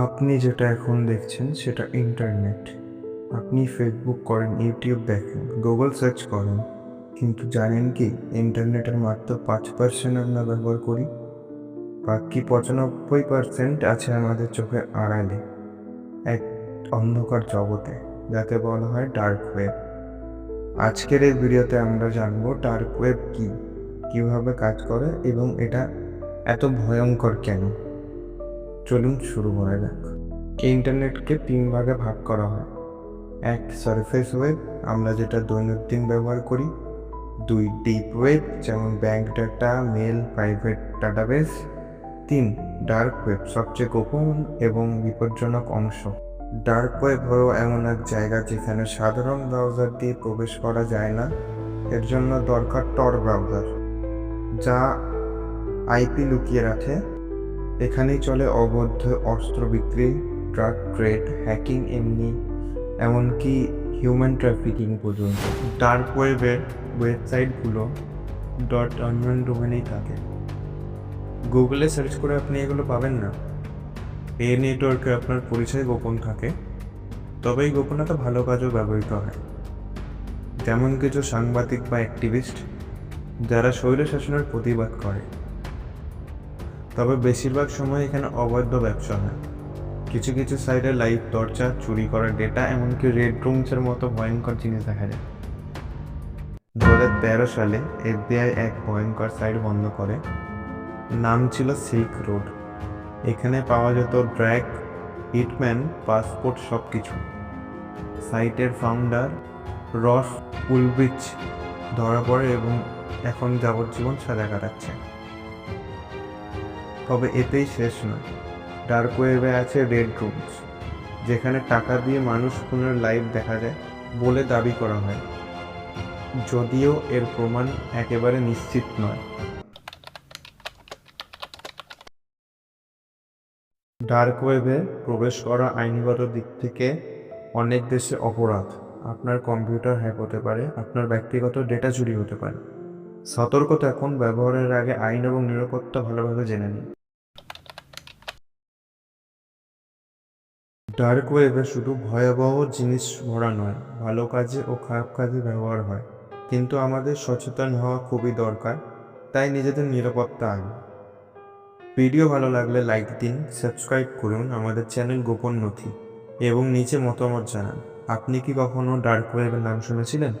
আপনি যেটা এখন দেখছেন সেটা ইন্টারনেট আপনি ফেসবুক করেন ইউটিউব দেখেন গুগল সার্চ করেন, কিন্তু জানেন কি ইন্টারনেটের মাত্র পাঁচ পার্সেন্ট আমরা ব্যবহার করি? বাকি পঁচানব্বই পার্সেন্ট আছে আমাদের চোখের আড়ালে, এক অন্ধকার জগতে, যাকে বলা হয় ডার্ক ওয়েব আজকের এই ভিডিওতে আমরা জানব ডার্ক ওয়েব কী, কীভাবে কাজ করে এবং এটা এত ভয়ঙ্কর কেন? চলুন শুরু করা যাক। ইন্টারনেটকে তিন ভাগে ভাগ করা হয়। এক সারফেস ওয়েব আমরা যেটা দৈনন্দিন ব্যবহার করি। দুই ডিপ ওয়েব যেমন bank data mail private database তিন ডার্ক ওয়েব সবচেয়ে গোপন এবং বিপজ্জনক অংশ। ডার্ক ওয়েব হলো এমন এক জায়গা যেখানে সাধারণ ব্রাউজার দিয়ে প্রবেশ করা যায় না। এর জন্য দরকার টর ব্রাউজার যা আইপি লুকিয়ে রাখে। এখানেই চলে অবৈধ অস্ত্র বিক্রি ড্রাগ ট্রেড হ্যাকিং এমনি, এমনকি হিউম্যান ট্রাফিকিং পর্যন্ত। ডার্ক ওয়েবের ওয়েবসাইটগুলো ডট অনলাইন ডোমেনেই থাকে। গুগলে সার্চ করে আপনি এগুলো পাবেন না। এই নেটওয়ার্কে আপনার পরিচয় গোপন থাকে তবে এই গোপনতা ভালো কাজেও ব্যবহৃত হয়। যেমন কিছু সাংবাদিক বা অ্যাক্টিভিস্ট যারা স্বৈরশাসনের প্রতিবাদ করে। তবে বেশিরভাগ সময় এখানে অবৈধ ব্যবসা হয়। কিছু কিছু সাইডে লাইভ টর্চার চুরি করা ডেটা, এমনকি রেড রুমসের মতো ভয়ঙ্কর জিনিস দেখা যায়। দু হাজার তেরো সালে এফবিআই এক ভয়ঙ্কর সাইট বন্ধ করে। নাম ছিল সিল্ক রোড। এখানে পাওয়া যেত ড্র্যাগ হিটম্যান পাসপোর্ট সব কিছু সাইটের ফাউন্ডার রস উলব্রিচ ধরা পড়ে এবং এখন যাবজ্জীবন সাজা কাটাচ্ছে। তবে এতেই শেষ নয়। ডার্ক ওয়েবে আছে রেড রুমস যেখানে টাকা দিয়ে মানুষ খুনের লাইভ দেখা যায় বলে দাবি করা হয়। যদিও এর প্রমাণ একেবারে নিশ্চিত নয়। ডার্ক ওয়েবে প্রবেশ করা আইনগত দিক থেকে অনেক দেশে অপরাধ। আপনার কম্পিউটার হ্যাক হতে পারে, আপনার ব্যক্তিগত ডেটা চুরি হতে পারে। সতর্ক থাকুন ব্যবহারের আগে আইন এবং নিরাপত্তা ভালোভাবে জেনে নিন। ডার্ক ওয়েবে শুধু ভয়াবহ জিনিস ভরা নয়, ভালো কাজে ও খারাপ কাজে ব্যবহার হয়। কিন্তু আমাদের সচেতন হওয়া খুবই দরকার, তাই নিজেদের নিরাপত্তা আগে। ভিডিও ভালো লাগলে লাইক দিন, সাবস্ক্রাইব করুন আমাদের চ্যানেল গোপন নথি এবং নিচে মতামত জানান। আপনি কি কখনো ডার্ক ওয়েবের নাম শুনেছিলেন?